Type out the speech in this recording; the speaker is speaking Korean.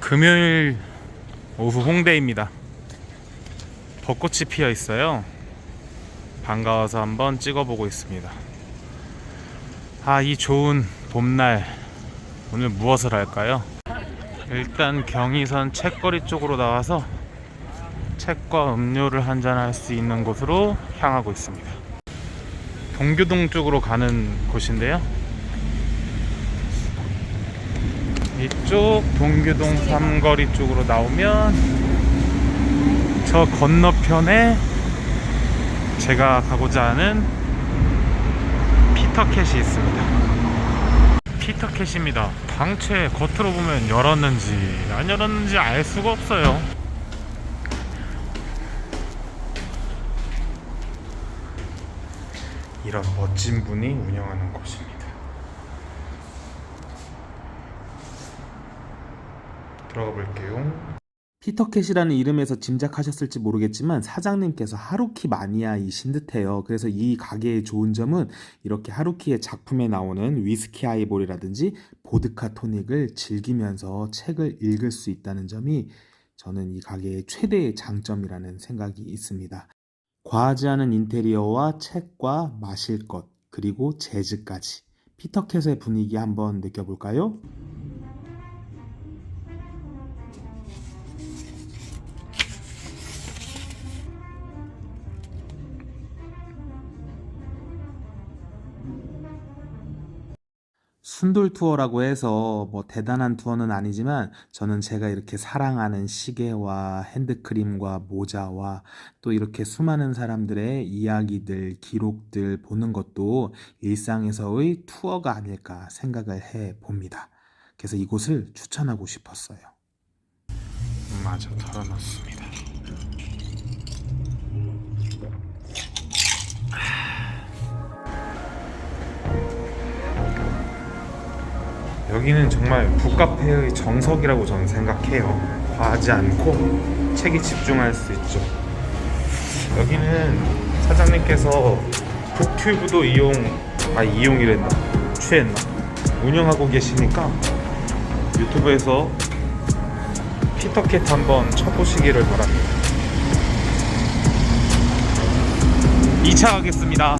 금요일 오후 홍대입니다. 벚꽃이 피어 있어요. 반가워서 한번 찍어보고 있습니다. 아, 이 좋은 봄날 오늘 무엇을 할까요? 일단 경의선 책거리 쪽으로 나와서 책과 음료를 한잔 할 수 있는 곳으로 향하고 있습니다. 동교동 쪽으로 가는 곳인데요. 이쪽 동교동 삼거리 쪽으로 나오면 저 건너편에 제가 가고자 하는 피터캣이 있습니다. 피터캣입니다. 당최 겉으로 보면 열었는지 안 열었는지 알 수가 없어요. 이런 멋진 분이 운영하는 곳입니다. 들어가 볼게요. 피터캣이라는 이름에서 짐작하셨을지 모르겠지만 사장님께서 하루키 마니아이신 듯해요. 그래서 이 가게의 좋은 점은 이렇게 하루키의 작품에 나오는 위스키 하이볼이라든지 보드카 토닉을 즐기면서 책을 읽을 수 있다는 점이 저는 이 가게의 최대의 장점이라는 생각이 있습니다. 과하지 않은 인테리어와 책과 마실 것 그리고 재즈까지 피터캣의 분위기 한번 느껴볼까요? 순돌 투어라고 해서 뭐 대단한 투어는 아니지만 저는 제가 이렇게 사랑하는 시계와 핸드크림과 모자와 또 이렇게 수많은 사람들의 이야기들, 기록들 보는 것도 일상에서의 투어가 아닐까 생각을 해 봅니다. 그래서 이곳을 추천하고 싶었어요. 마저 털어놨습니다. 여기는 정말 북카페의 정석이라고 저는 생각해요. 과하지 않고 책에 집중할 수 있죠. 여기는 사장님께서 북튜브도 이용, 아 이용이랬나? 취했나? 운영하고 계시니까 유튜브에서 피터캣 한번 쳐보시기를 바랍니다. 2차 하겠습니다.